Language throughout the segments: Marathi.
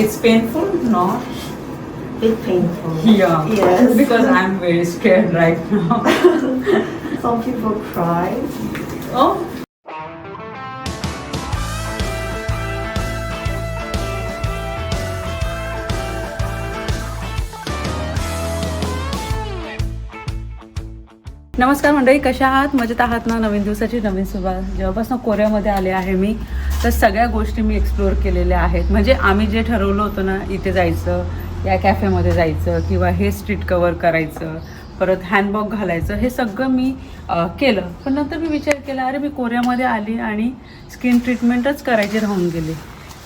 It's painful? Not. Bit painful. Yeah. Yes. Because I'm very scared right now. Some people cry. oh. नमस्कार मंडळी कशा आहात मजेत आहात ना नवीन दिवसाची नवीन सुरुवात जेव्हापासून कोरियामध्ये आले आहे मी तर सगळ्या गोष्टी मी एक्सप्लोअर केलेल्या आहेत. म्हणजे आम्ही जे ठरवलं होतं ना इथे जायचं या कॅफेमध्ये जायचं किंवा हे स्ट्रीट कवर करायचं परत हँडबॉग घालायचं हे सगळं मी केलं. पण नंतर मी विचार केला अरे मी कोऱ्यामध्ये आली आणि स्किन ट्रीटमेंटच करायची राहून गेली.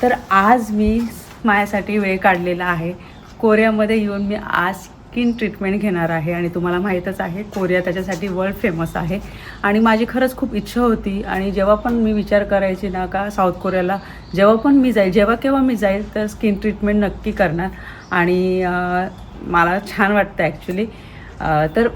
तर आज मी माझ्यासाठी वेळ काढलेला आहे. कोऱ्यामध्ये येऊन मी आज स्किन ट्रीटमेंट घेणार आहे आणि तुम्हाला माहीतच आहे कोरिया त्याच्यासाठी वर्ल्ड फेमस आहे. आणि माझी खरंच खूप इच्छा होती आणि जेव्हा पण मी विचार करायची ना का साऊथ कोरियाला जेव्हा पण मी जाईल जेव्हा केव्हा मी जाईल तर स्किन ट्रीटमेंट नक्की करणार. आणि मला छान वाटतं ॲक्च्युली तर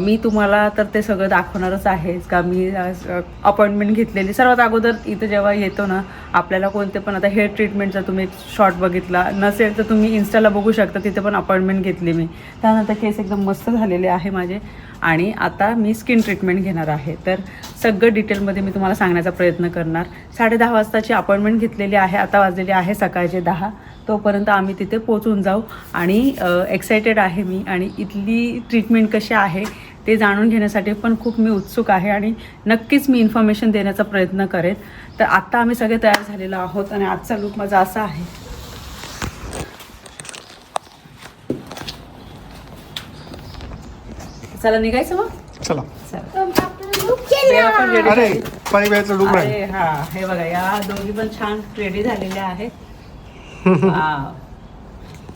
मी तुम्हाला तर ते सगळं दाखवणारच आहेच का मी अपॉइंटमेंट घेतलेली. सर्वात अगोदर इथं जेव्हा येतो ना आपल्याला कोणते पण आता हेअर ट्रीटमेंटचा तुम्ही शॉर्ट बघितला नसेल तर तुम्ही इन्स्टाला बघू शकता तिथे पण अपॉइंटमेंट घेतली मी. त्यानंतर केस एकदम मस्त झालेले आहे माझे आणि आता मी स्किन ट्रीटमेंट घेणार आहे. तर सगळं डिटेलमध्ये मी तुम्हाला सांगण्याचा प्रयत्न करणार. साडे दहा वाजताची अपॉइंटमेंट घेतलेली आहे आता वाजलेली आहे सकाळचे दहा. तोपर्यंत आम्ही तिथे पोचून जाऊ. आणि एक्सायटेड आहे मी. आणि इथली ट्रीटमेंट कशी आहे ते जाणून घेण्यासाठी पण खूप मी उत्सुक आहे आणि नक्कीच मी इन्फॉर्मेशन देण्याचा प्रयत्न करेन. तर आत्ता आम्ही सगळे तयार झालेलो आहोत आणि आजचा लुक माझा असा आहे. चला निघायचं मग? चला. पण अरे हा. हे बघा या दोघी पण छान रेडी झालेल्या आहेत.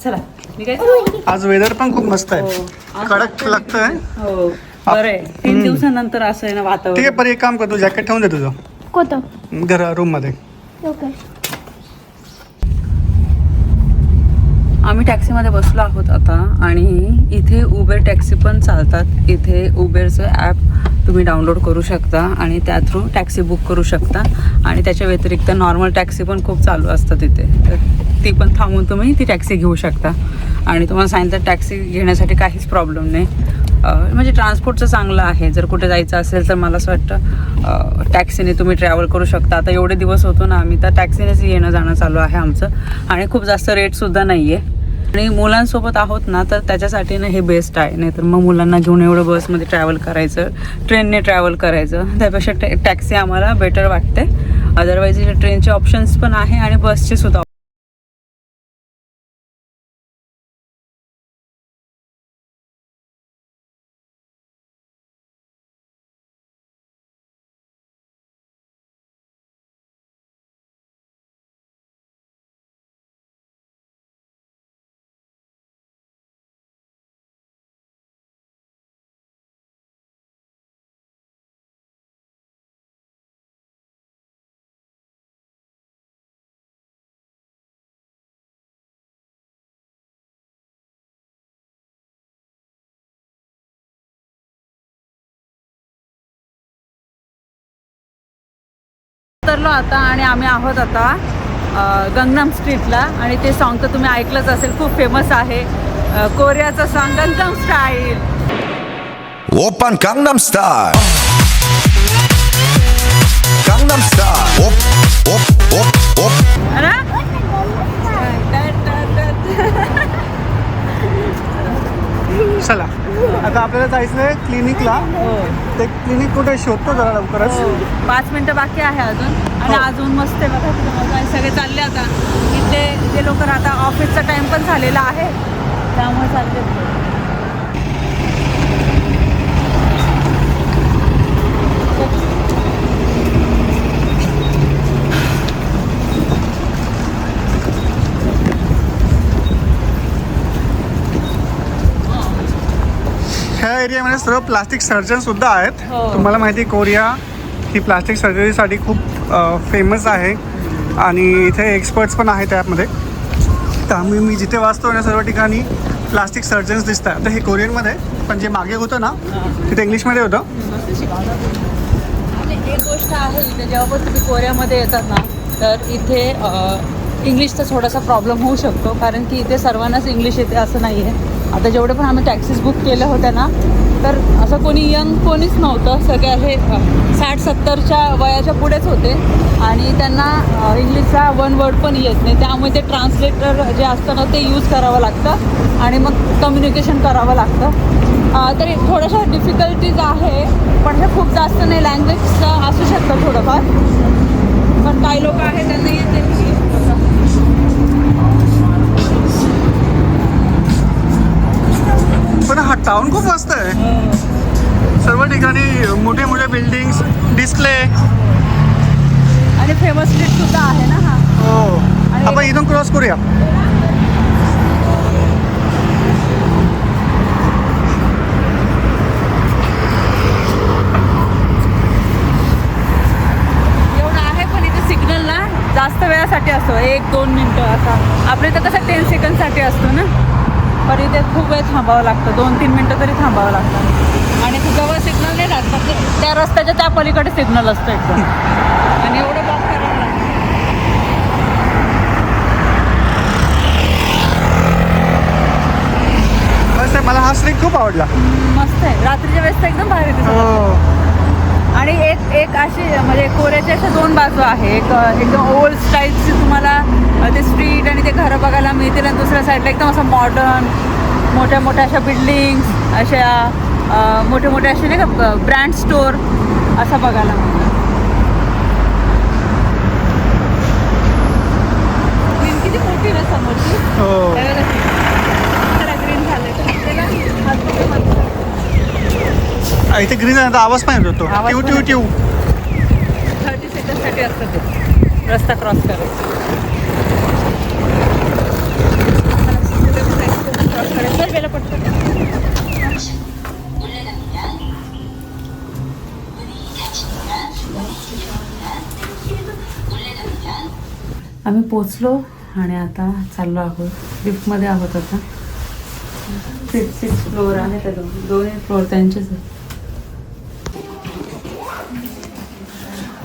चला निघायचं? आज वेदर पण खूप मस्त आहे. हो. कडक लागतंय. हो बरं आहे तीन दिवसानंतर असं आहे ना ठीक आहे वातावरण पण एक काम कर तू जॅकेट ठेवून दे तुझं. कोणतं? घर रूममध्ये. ओके. आम्ही टॅक्सीमध्ये बसलो आहोत आता आणि इथे उबेर टॅक्सी पण चालतात. इथे उबेरचं ॲप तुम्ही डाउनलोड करू शकता आणि त्या थ्रू टॅक्सी बुक करू शकता. आणि त्याच्या व्यतिरिक्त नॉर्मल टॅक्सी पण खूप चालू असतात इथे. तर ती पण थांबून तुम्ही ती टॅक्सी घेऊ शकता. आणि तुम्हाला सांगितलं टॅक्सी घेण्यासाठी काहीच प्रॉब्लेम नाही. म्हणजे ट्रान्सपोर्टचं चांगलं आहे. जर कुठे जायचं असेल तर मला असं वाटतं टॅक्सीने तुम्ही ट्रॅव्हल करू शकता. आता एवढे दिवस होतो ना आम्ही तर टॅक्सीनेच येणं जाणं चालू आहे आमचं. आणि खूप जास्त रेटसुद्धा नाही आहे आणि मुलांसोबत आहोत ना तर त्याच्यासाठी ना हे बेस्ट आहे. नाही तर मग मुलांना घेऊन एवढं बसमध्ये ट्रॅव्हल करायचं ट्रेनने ट्रॅव्हल करायचं. त्यापेक्षा टॅ टॅक्सी आम्हाला बेटर वाटते. अदरवाईज ट्रेनचे ऑप्शन्स पण आहे आणि बसचे सुद्धा उतरलो आता आणि आम्ही आहोत आता गंगनम स्ट्रीटला आणि ते सॉन्ग तर तुम्ही ऐकलंच असेल खूप फेमस आहे. कोरियाचं song Gangnam style open Gangnam style Gangnam style op op op op चला आता आपल्याला जायचं आहे क्लिनिकला हो. ते क्लिनिक कुठे शोधतो जरा लवकरच. हो. पाच मिनिटं बाकी आहे अजून. आणि हो. अजून मस्त आहे बघा तिथे मजा आहे. सगळे चालले आता. इथले जे लोक आता ऑफिसचा टाइम पण झालेला आहे. त्यामुळे चालले. एरियामध्ये सर्व प्लास्टिक सर्जन सुद्धा आहेत. हो. तुम्हाला माहिती आहे, कोरिया ही प्लास्टिक सर्जरीसाठी खूप फेमस आहे. आणि इथे एक्सपर्ट्स पण आहेत त्यामध्ये त्यामुळे मी जिथे वाचतो ना सर्व ठिकाणी प्लास्टिक सर्जन्स दिसतात. तर हे कोरियनमध्ये पण जे मागे होतं ना तिथे इंग्लिशमध्ये होतं. आणि एक गोष्ट आहे इथे जेव्हा पण तुम्ही कोरियामध्ये येतात ना तर इथे इंग्लिशचा थोडासा प्रॉब्लेम होऊ शकतो. कारण की इथे सर्वांनाच इंग्लिश येते असं नाही आहे आता जेवढे पण आम्ही टॅक्सीज बुक केल्या होत्या ना तर असं कोणी यंग कोणीच नव्हतं. सगळे असे साठ सत्तरच्या वयाच्या पुढेच होते. आणि त्यांना इंग्लिशचा वन वर्ड पण येत नाही. त्यामुळे ते ट्रान्सलेटर जे असतं ना ते यूज करावं लागतं. आणि मग कम्युनिकेशन करावं लागतं. तरी थोड्याशा डिफिकल्टीज आहे पण हे खूप जास्त नाही. लँग्वेजचं असू शकतं थोडंफार. पण काही लोक आहेत त्यांना येते. टाउन खूप मस्त आहे. सर्व ठिकाणी मोठे मोठे बिल्डिंग्स डिस्प्ले आणि फेमस स्ट्रीट सुद्धा आहे ना हा. हो. आपण इथून क्रॉस करूया. जास्त वेळासाठी असतो. एक दोन मिनटं असा आपल्या इथं कसं टेन सेकंडसाठी असतो ना? पण इथे खूप वेळ थांबावं लागतं. दोन तीन मिनटं तरी थांबावं लागतं. आणि इथे जवळ सिग्नल नाही राहत त्या रस्त्याच्या त्या पलीकडे सिग्नल असतं एकदम. आणि एवढं ब्लॉक करावं लागतं. मला हा स्ट्रीट खूप आवडला. मस्त आहे. रात्रीच्या वेळेस तर एकदम भारी दिसत हो. आणि एक एक अशी म्हणजे कोऱ्याच्या अशा दोन बाजू आहे. एक एकदम ओल्ड स्टाईलची तुम्हाला ते स्ट्रीट आणि ते घरं बघायला मिळतील आणि दुसऱ्या साईडला एकदम असं मॉडर्न मोठ्या मोठ्या अशा बिल्डिंग्स अशा मोठे मोठे असे नाही का ब्रँड स्टोर असं बघायला मिळतं. किती मोठी ना समोरची हो. इथे ग्रीन आहे आवाज पण येत होतो. ट्यू ट्यू. ट्यू थर्टी सेकंडसाठी असतं ते. रस्ता क्रॉस करायचा. आम्ही पोचलो आणि आता चाललो आहोत. लिफ्टमध्ये आहोत आता. सिक्स सिक्स फ्लोअर आहे. त्या दोन दोन्ही फ्लोअर त्यांचेच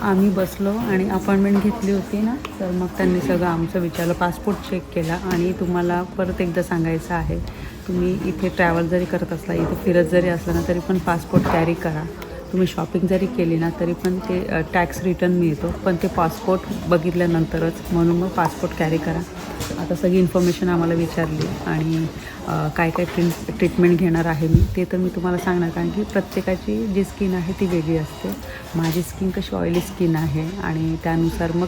आम्ही बसलो आणि अपॉइंटमेंट घेतली होती ना? तर मग त्यांनी सगळं आमचं विचारलं. पासपोर्ट चेक केला आणि तुम्हाला परत एकदा सांगायचं आहे. तुम्ही इथे ट्रॅव्हल जरी करत असला इथे फिरत जरी असला ना तरी पण पासपोर्ट कॅरी करा. तुम्ही शॉपिंग जरी केली ना तरी पण ते टॅक्स रिटर्न मिळतो. पण ते पासपोर्ट बघितल्यानंतरच म्हणून मग पासपोर्ट कॅरी करा. आता सगळी इन्फॉर्मेशन आम्हाला विचारली आणि काय काय ट्रीट ट्रीटमेंट घेणार आहे मी ते तर मी तुम्हाला सांगणार. कारण की प्रत्येकाची जी स्किन आहे ती वेगळी असते. माझी स्किन कशी ऑइली स्किन आहे आणि त्यानुसार मग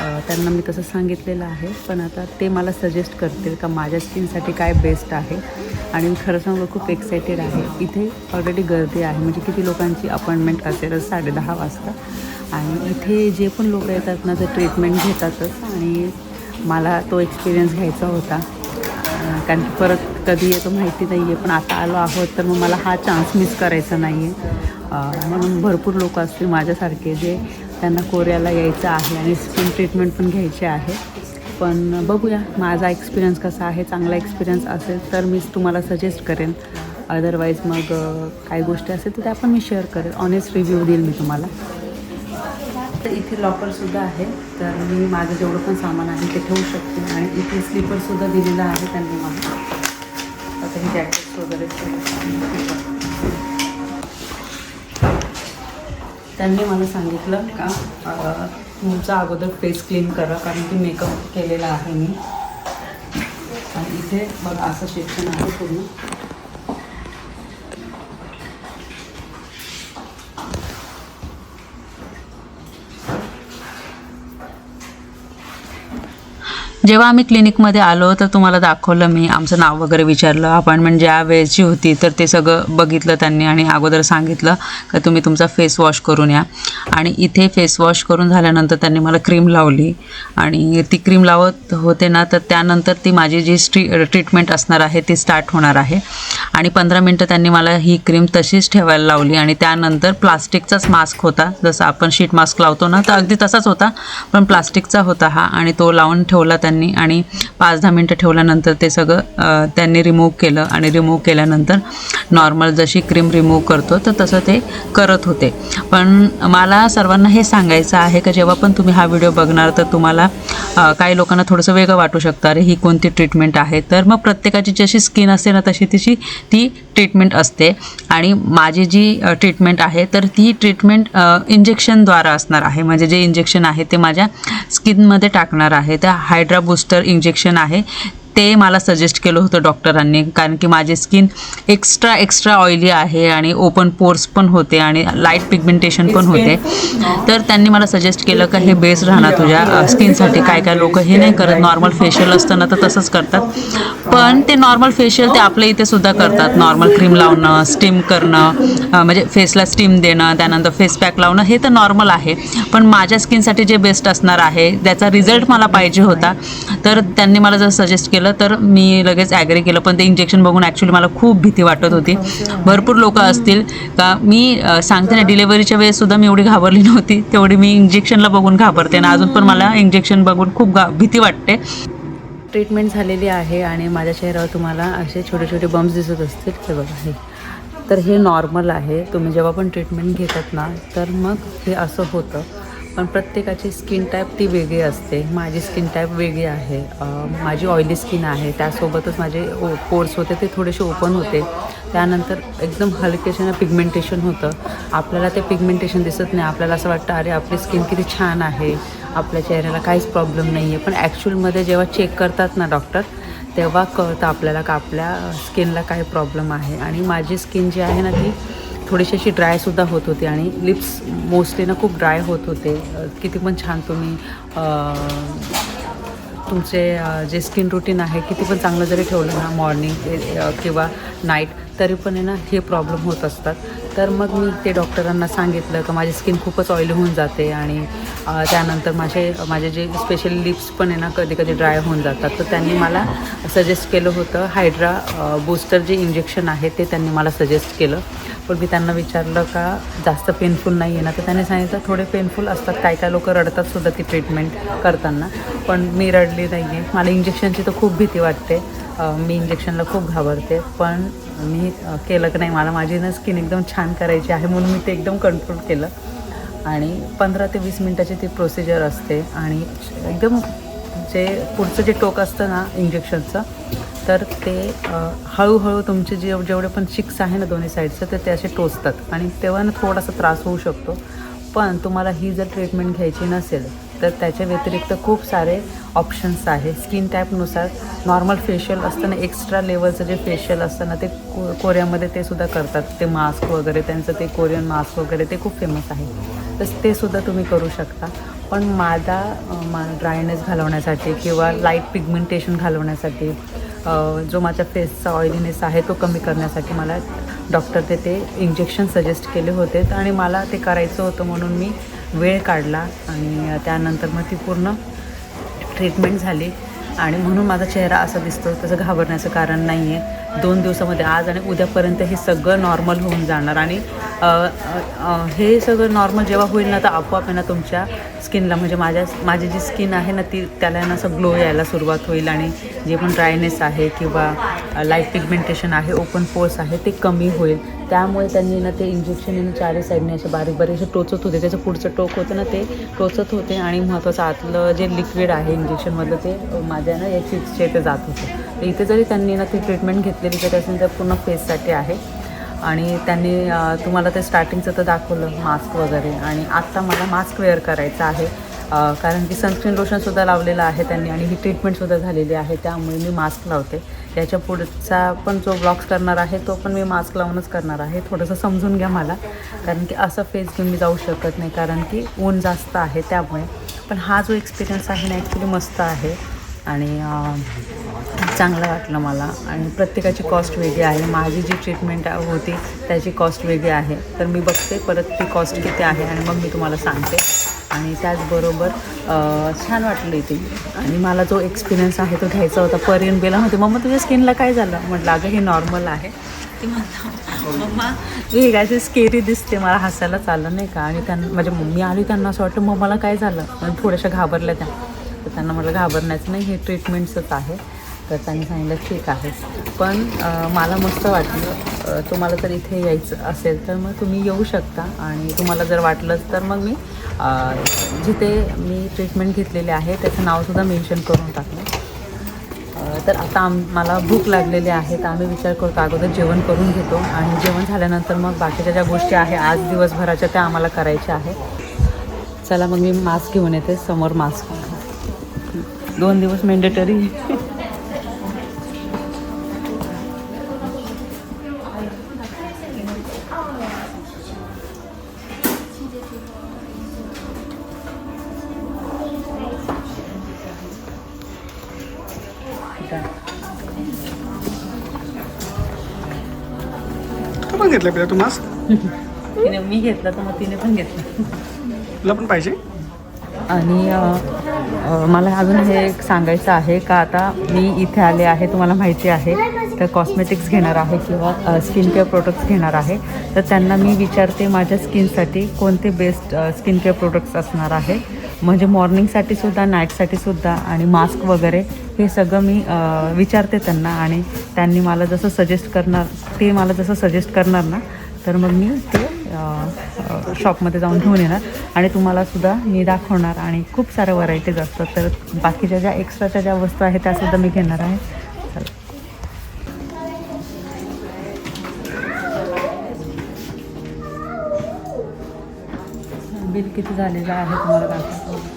त्यांना मी तसं सांगितलेलं आहे पण आता ते मला सजेस्ट करतील का माझ्या स्किनसाठी काय बेस्ट आहे. आणि मी खरं सांगू खूप एक्सायटेड आहे. इथे ऑलरेडी गर्दी आहे. म्हणजे किती लोकांची अपॉइंटमेंट असेल साडे दहा वाजता. आणि इथे जे पण लोक येतात ना ते ट्रीटमेंट घेतातच. आणि मला तो एक्सपिरियन्स घ्यायचा होता. कारण की परत कधी येतो माहिती नाही आहे पण आता आलो आहोत तर मग मला हा चान्स मिस करायचा नाही आहे म्हणून भरपूर लोक असतील माझ्यासारखे जे त्यांना कोरियाला यायचं आहे आणि स्किन ट्रीटमेंट पण घ्यायची आहे. पण बघूया माझा एक्सपिरियन्स कसा आहे चांगला एक्सपिरियन्स असेल तर मीच तुम्हाला सजेस्ट करेन. अदरवाईज मग काही गोष्टी असेल तर त्या पण मी शेअर करेन. ऑनेस्ट रिव्ह्यू देईल मी तुम्हाला. तर इथे लॉकरसुद्धा आहे. तर मी माझं जेवढं पण सामान आहे ते ठेवू शकते आणि इथे स्लीपरसुद्धा दिलेलं आहे त्यांनी मला. आता हे जॅकेट्स वगैरे त्यांनी मला सांगितलं का तुमचा अगोदर फेस क्लीन करा कारण की मेकअप केलेला आहे मी. आणि इथे बघा असं सेक्शन आहे पूर्ण. जेव्हा आम्ही क्लिनिकमध्ये आलो तर तुम्हाला दाखवलं मी आमचं नाव वगैरे विचारलं. अपॉइंटमेंट ज्या वेळेची होती तर ते सगळं बघितलं त्यांनी आणि अगोदर सांगितलं का तुम्ही तुमचा फेस वॉश करून या. आणि इथे फेस वॉश करून झाल्यानंतर त्यांनी मला क्रीम लावली. आणि ती क्रीम लावत होते ना तर त्यानंतर ती माझी जी स्ट्री ट्रीटमेंट असणार आहे ती स्टार्ट होणार आहे. आणि पंधरा मिनटं त्यांनी मला ही क्रीम तशीच ठेवायला लावली. आणि त्यानंतर प्लास्टिकचाच मास्क होता. जसं आपण शीट मास्क लावतो ना तर अगदी तसाच होता पण प्लास्टिकचा होता हा. आणि तो लावून ठेवला त्यांनी. त्यांनी आणि पाच दहा मिनटं ठेवल्यानंतर ते सगळं त्यांनी रिमूव्ह केलं आणि रिमूव्ह केल्यानंतर नॉर्मल जशी क्रीम रिमूव्ह करतो तर तसं ते करत होते. पण मला सर्वांना हे सांगायचं आहे का जेव्हा पण तुम्ही हा व्हिडिओ बघणार तर तुम्हाला काही लोकांना थोडंसं वेगळं वाटू शकतं. अरे ही कोणती ट्रीटमेंट आहे? तर मग प्रत्येकाची जशी स्किन असते ना तशी तिची ती ट्रीटमेंट असते. आणि माझी जी ट्रीटमेंट आहे तर ती ट्रीटमेंट इंजेक्शनद्वारा असणार आहे. म्हणजे जे इंजेक्शन आहे ते माझ्या स्किनमध्ये टाकणार आहे. तर हायड्रा बूस्टर इंजेक्शन आहे. ते मला सजेस्ट केलं होतं डॉक्टरांनी कारण की माझी स्किन एक्स्ट्रा एक्स्ट्रा ऑइली आहे आणि ओपन पोर्स पण होते आणि लाइट पिगमेंटेशन पण होते. तर त्यांनी मला सजेस्ट केलं का हे बेस्ट राहणार तुझ्या स्किनसाठी काय काय लोक हे नाही करत. नॉर्मल फेशियल असतं ना तर तसंच करतात. पण ते नॉर्मल फेशियल ते आपल्या इथे सुद्धा करतात. नॉर्मल क्रीम लावणं स्टीम करणं म्हणजे फेसला स्टीम देणं त्यानंतर फेस पॅक लावणं हे तर नॉर्मल आहे. पण माझ्या स्किनसाठी जे बेस्ट असणार आहे त्याचा रिझल्ट मला पाहिजे होता. तर त्यांनी मला जर सजेस्ट केलं तर मी लगेच ॲग्री केलं. पण ते इंजेक्शन बघून ॲक्च्युली मला खूप भीती वाटत होती. भरपूर लोक असतील. का मी सांगते ना डिलेवरीच्या वेळेससुद्धा मी एवढी घाबरली नव्हती. तेवढी मी इंजेक्शनला बघून घाबरते ना. अजून पण मला इंजेक्शन बघून खूप घा भीती वाटते. ट्रीटमेंट झालेली आहे आणि माझ्या चेहऱ्यावर तुम्हाला असे छोटे छोटे बम्स दिसत असतील. हे बघा हे. तर हे नॉर्मल आहे. तुम्ही जेव्हा पण ट्रीटमेंट घेतात ना तर मग हे असं होतं. पण प्रत्येकाची स्किन टाईप ती वेगळी असते. माझी स्किन टाईप वेगळी आहे. माझी ऑइली स्किन आहे. त्यासोबतच माझे पोर्स होते ते थोडेसे ओपन होते. त्यानंतर एकदम हलकेशा पिगमेंटेशन होतं. आपल्याला ते पिगमेंटेशन दिसत नाही. आपल्याला असं वाटतं अरे आपली स्किन किती छान आहे. आपल्या चेहऱ्याला काहीच प्रॉब्लेम नाही आहे पण ॲक्च्युअलमध्ये जेव्हा चेक करतात ना डॉक्टर तेव्हा कळतं आपल्याला का आपल्या स्किनला काय प्रॉब्लेम आहे. आणि माझी स्किन जी आहे ना ती थोडीशी अशी ड्रायसुद्धा होत होती आणि लिप्स मोस्टली ना खूप ड्राय होत होते. किती पण छान तुम्ही तुमचे जे स्किन रुटीन आहे किती पण चांगलं जरी ठेवलं ना मॉर्निंग किंवा नाईट तरी पण आहे ना हे प्रॉब्लेम होत असतात. तर मग मी ते डॉक्टरांना सांगितलं का माझी स्किन खूपच ऑइली होऊन जाते आणि त्यानंतर माझे माझे जे स्पेशल लिप्स पण आहे ना कधी कधी ड्राय होऊन जातात. तर त्यांनी मला सजेस्ट केलं होतं हायड्रा बूस्टर जे इंजेक्शन आहे ते त्यांनी मला सजेस्ट केलं. पण मी त्यांना विचारलं का जास्त पेनफुल नाही आहे ना? तर त्यांनी सांगितलं थोडे पेनफुल असतात काय काय लोक रडतात सुद्धा ती ट्रीटमेंट करताना. पण मी रडली नाही आहे मला इंजेक्शनची तर खूप भीती वाटते. मी इंजेक्शनला खूप घाबरते पण मी केलं की नाही मला माझी ना स्किन एकदम छान करायची आहे म्हणून मी ते एकदम कंट्रोल केलं. आणि पंधरा ते वीस मिनटाची ती प्रोसिजर असते आणि एकदम जे पुढचं जे टोक असतं ना इंजेक्शनचं तर ते हळूहळू तुमचे जे जेवढे पण चिक्स आहे ना दोन्ही साईडचं तर ते असे टोचतात. आणि तेव्हा ना थोडासा त्रास होऊ शकतो. पण तुम्हाला ही जर ट्रीटमेंट घ्यायची नसेल तर त्याच्या व्यतिरिक्त खूप सारे ऑप्शन्स आहे. स्किन टाईपनुसार नॉर्मल फेशियल असतं ना एक्स्ट्रा लेवलचं जे फेशियल असतं ना ते को कोरियामध्ये ते सुद्धा करतात. ते मास्क वगैरे त्यांचं ते कोरियन मास्क वगैरे ते खूप फेमस आहे. तर ते सुद्धा तुम्ही करू शकता. पण माझा मा ड्रायनेस घालवण्यासाठी किंवा लाइट पिगमेंटेशन घालवण्यासाठी जो माझ्या फेसचा ऑइलीनेस आहे तो कमी करण्यासाठी मला डॉक्टर ते ते इंजेक्शन सजेस्ट केले होते. आणि मला ते करायचं होतं म्हणून मी वेळ काढला आणि त्यानंतर मग ती पूर्ण ट्रीटमेंट झाली. आणि म्हणून माझा चेहरा असा दिसतो तसं घाबरण्याचं कारण नाही आहे दोन दिवसामध्ये आज आणि उद्यापर्यंत हे सगळं नॉर्मल होऊन जाणार. आणि हे सगळं नॉर्मल जेव्हा होईल ना तर आपोआप आहे ना तुमच्या स्किनला म्हणजे माझ्या माझी जी स्किन आहे ना ती त्याला ना असं ग्लो यायला सुरुवात होईल. आणि जे पण ड्रायनेस आहे किंवा लाइट पिगमेंटेशन आहे ओपन पोर्स आहे ते कमी होईल. त्यामुळे त्यांनी ना ते इंजेक्शन चारी साईडने असे बारीक बारीक असे टोचत होते. त्याचं पुढचं टोक होतं ना ते टोचत होते आणि महत्त्वाचं आतलं जे लिक्विड आहे इंजेक्शनमधलं ते माझ्या ना या चिक्सचे इथे जात होते. तर इथे जरी त्यांनी ना ती ट्रीटमेंट घेतलेली तरी असेल तर पूर्ण फेससाठी आहे. आणि त्यांनी तुम्हाला ते स्टार्टिंगचं तर दाखवलं मास्क वगैरे. आणि आत्ता मला मास्क वेअर करायचं आहे. कारण की सनस्क्रीन लोशनसुद्धा लावलेलं आहे त्यांनी आणि ही ट्रीटमेंटसुद्धा झालेली आहे. त्यामुळे मी मास्क लावते. याच्या पुढचा पण जो ब्लॉग्स करणार आहे तो पण मी मास्क लावूनच करणार आहे. थोडंसं समजून घ्या मला. कारण की असं फेस घेऊन मी जाऊ शकत नाही. कारण की ऊन जास्त आहे त्यामुळे. पण हा जो एक्सपिरियन्स आहे ना ॲक्च्युली मस्त आहे. आणि चांगलं वाटलं मला. आणि प्रत्येकाची कॉस्ट वेगळी आहे. माझी जी ट्रीटमेंट होती त्याची कॉस्ट वेगळी आहे. तर मी बघते परत ती कॉस्ट किती आहे आणि मग मी तुम्हाला सांगते. आणि त्याचबरोबर छान वाटलं इथे. आणि मला जो एक्सपिरियन्स आहे तो घ्यायचा होता परियन बेला होते मम्मा तुझ्या स्किनला काय झालं? म्हटलं अगं हे नॉर्मल आहे. ती म्हणता मम्मा तू हे काय स्केरी दिसते मला हसायला चाललं नाही का? आणि त्यांना म्हणजे मम्मी आली त्यांना असं वाटलं मग मला काय झालं? थोड्याशा घाबरल्या त्या. तर त्यांना म्हटलं घाबरण्याचं नाही हे ट्रीटमेंटचंच आहे. तर त्यांनी सांगितलं ठीक आहे. पण मला मस्त वाटलं तुम्हाला जर इथे यायचं असेल तर मग तुम्ही येऊ शकता आणि तुम्हाला जर वाटलंच तर मग मी जिथे मी ट्रीटमेंट घेतलेली आहे त्याचं नावसुद्धा मेन्शन करून टाकलं. तर आता आम मला भूक लागलेली आहे तर आम्ही विचार करतो अगोदर जेवण करून घेतो. आणि जेवण झाल्यानंतर मग बाकीच्या ज्या गोष्टी आहे आज दिवसभराच्या त्या आम्हाला करायच्या आहे चला मग मी मास्क घेऊन येते समोर मास्क दोन दिवस मेंडेटरी घेतलं पिल्या तू मास्क तिने मी घेतला तर मग तिने पण घेतला. तुला पण पाहिजे? आणि अ, अ, मला अजून हे एक सांगायचं आहे का आता मी इथे आले आहे तुम्हाला माहिती आहे तर कॉस्मेटिक्स घेणार आहे किंवा स्किन केअर प्रोडक्ट्स घेणार आहे. तर त्यांना मी विचारते माझ्या स्किनसाठी कोणते बेस्ट स्किन केअर प्रोडक्ट्स असणार आहे. म्हणजे मॉर्निंगसाठी सुद्धा नाईटसाठी सुद्धा आणि मास्क वगैरे हे सगळं मी विचारते त्यांना आणि त्यांनी मला जसं सजेस्ट करणार ते मला जसं सजेस्ट करणार ना तर मग मी ते शॉपमध्ये जाऊन घेऊन येणार आणि तुम्हालासुद्धा मी दाखवणार आणि खूप साऱ्या व्हरायटीज असतात. तर बाकीच्या ज्या एक्स्ट्राच्या ज्या वस्तू आहेत त्यासुद्धा मी घेणार आहे. चला. बिल किती झालेलं आहे तुम्हाला दाखवतो.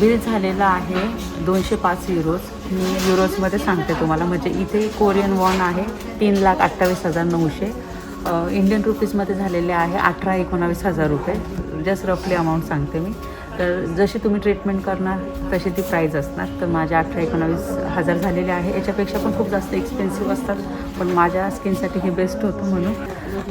बिल झालेलं आहे दोनशे पाच युरोज मी युरोजमध्ये सांगते तुम्हाला. म्हणजे इथे कोरियन वॉन आहे तीन लाख अठ्ठावीस हजार नऊशे. इंडियन रुपीजमध्ये झालेले आहे अठरा एकोणावीस हजार रुपये. जस्ट रफली अमाऊंट सांगते मी. तर जशी तुम्ही ट्रीटमेंट करणार तशी ती प्राईज असणार. तर माझ्या अठरा एकोणावीस हजार झालेले आहे. याच्यापेक्षा पण खूप जास्त एक्सपेन्सिव्ह असतात. पण माझ्या स्किनसाठी हे बेस्ट होतं म्हणून.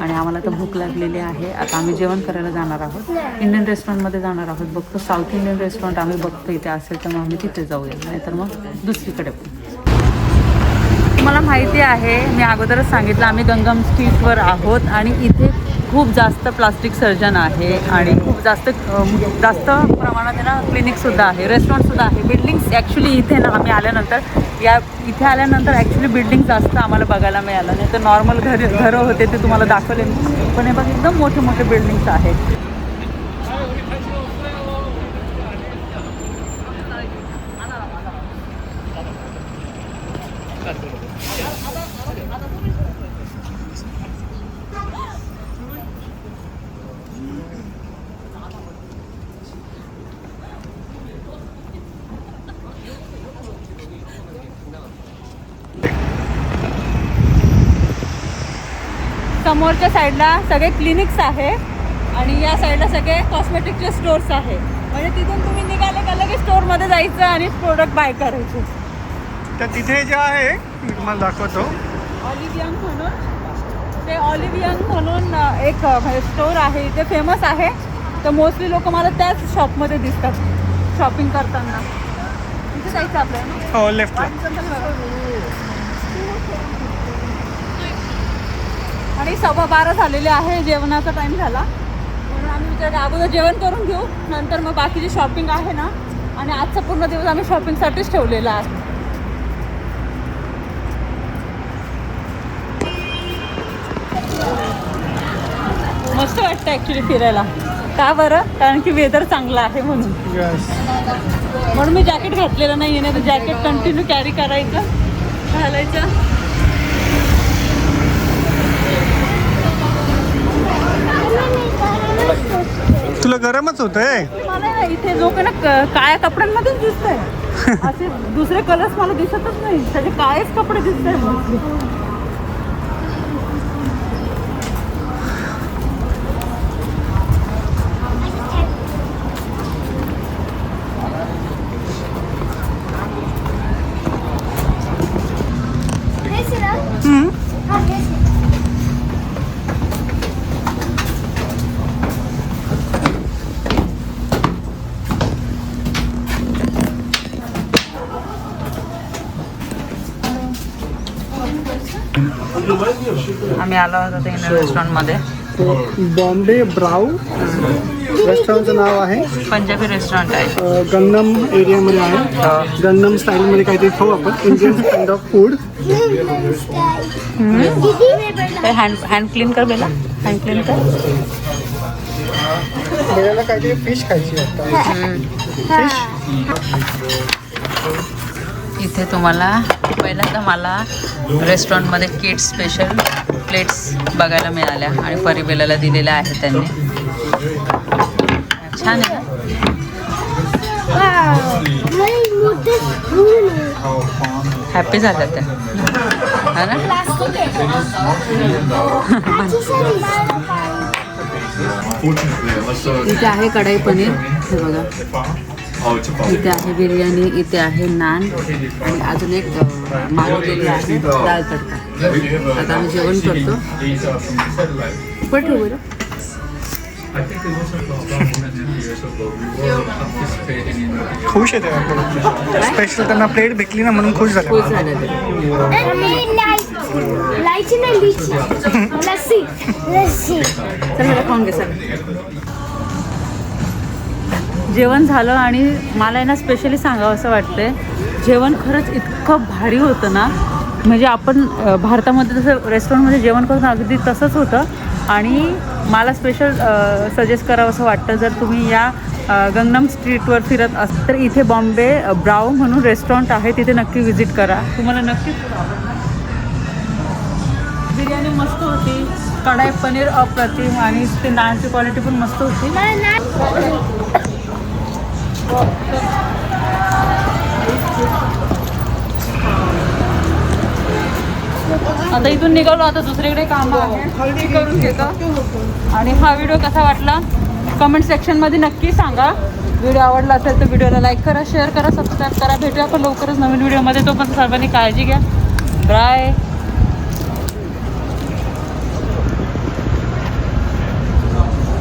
आणि आम्हाला तर भूक लागलेली आहे. आता आम्ही जेवण करायला जाणार आहोत. इंडियन रेस्टॉरंटमध्ये जाणार आहोत. बघतो साऊथ इंडियन रेस्टॉरंट आम्ही बघतो इथे असेल तर मग आम्ही तिथे जाऊया. नाहीतर मग दुसरीकडे पण. तुम्हाला माहिती आहे मी अगोदरच सांगितलं आम्ही गंगम स्ट्रीटवर आहोत. आणि इथे खूप जास्त प्लास्टिक सर्जन आहे आणि खूप जास्त जास्त प्रमाणात आहे ना क्लिनिकसुद्धा आहे रेस्टॉरंटसुद्धा आहे. बिल्डिंग्स ॲक्च्युली इथे ना आम्ही आल्यानंतर या इथे आल्यानंतर ॲक्च्युली बिल्डिंग जास्त आम्हाला बघायला मिळालं. नाही तर नॉर्मल घर घरं होते ते तुम्हाला दाखवले. पण हे बघ एकदम मोठे मोठे बिल्डिंग्स आहेत. समोरच्या साईडला सगळे क्लिनिक्स आहे आणि या साईडला सगळे कॉस्मेटिकचे स्टोर्स आहे. म्हणजे तिथून तुम्ही निघाले का लगेच स्टोअरमध्ये जायचं आणि प्रोडक्ट बाय करायचे? तर तिथे जे आहे मी तुम्हाला दाखवतो. ऑलिव्हियन म्हणून. ते ऑलिव्हियन म्हणून एक स्टोर आहे इथे फेमस आहे. तर मोस्टली लोक मला त्याच शॉपमध्ये दिसतात शॉपिंग करताना. इथे जायचं आपल्याला हो लेफ्टला आणि सव्वा बारा झालेले आहे जेवणाचा टाईम झाला. म्हणून आम्ही विचार अगोदर जेवण करून घेऊ नंतर मग बाकीची शॉपिंग आहे ना. आणि आजचा पूर्ण दिवस आम्ही शॉपिंगसाठीच ठेवलेला आहे. मस्त वाटतं ॲक्च्युली फिरायला. का बरं? कारण की वेदर चांगलं आहे म्हणून. म्हणून मी जॅकेट घातलेलं नाही आहे तर जॅकेट कंटिन्यू कॅरी करायचं घालायचं. तुला गरमच होतंय. मला ना इथे लोक ना क- काळ्या कपड्यांमध्येच दिसतंय. असे दुसरे कलर्स मला दिसतच नाही. त्याचे काळेच कपडे दिसत आहे आम्ही आलो होतो ते रेस्टॉरंटमध्ये बॉम्बे ब्राऊ रेस्टॉरंटचं नाव आहे. पंजाबी रेस्टॉरंट आहे. अ, गंगनम एरियामध्ये आहे. गंगनम स्टाईलमध्ये काहीतरी खाऊ आपण. Indian kind of food hand hand clean कर बेला. हँड क्लीन कर. आपल्याला काहीतरी फिश खायची वाटतं इथे तुम्हाला पहिल्यांदा मला रेस्टॉरंटमध्ये किड्स स्पेशल प्लेट्स बघायला मिळाल्या आणि परिबेलाला दिलेल्या आहेत त्यांनी. छान आहे हॅपी झाल्या त्या. हा ना? इथे आहे कढाई पनीर हे बघा. इथे आहे बिर्याणी इथे आहे नान आणि अजून एक मागवलेली आहे दाल तडका. आता आम्ही जेवण करतो. पण ठेवू खुश आहे स्पेशल त्यांना प्लेट भेटली ना म्हणून खुश झाले. खुश झाले ते. लाईची नाही लिची. लस्सी. लस्सी. चल मला खाऊन घे सर जेवण झालं आणि मला आहे ना स्पेशली सांगावं असं वाटतंय. जेवण खरंच इतकं भारी होतं ना. म्हणजे आपण भारतामध्ये जसं रेस्टॉरंटमध्ये जेवण करतो अगदी तसंच होतं. आणि मला स्पेशल सजेस्ट करावं असं वाटतं. जर तुम्ही या गंगनम स्ट्रीटवर फिरत असाल तर इथे बॉम्बे अ, ब्राऊ म्हणून रेस्टॉरंट आहे. तिथे नक्की व्हिजिट करा. तुम्हाला नक्कीच बिर्याणी मस्त होती. कढाई पनीर अप्रतिम आणि ते नानची क्वालिटी पण मस्त होती. आता इथून निघालो आता दुसरीकडे काम आहे हल्दी करून घेतो. आणि हा व्हिडिओ कसा वाटला? कमेंट सेक्शनमध्ये नक्की सांगा. व्हिडिओ आवडला असेल तर व्हिडिओला लाईक करा शेअर करा सबस्क्राईब करा. भेटूया आपण लवकरच नवीन व्हिडिओमध्ये. तो पण सर्वांनी काळजी घ्या. बाय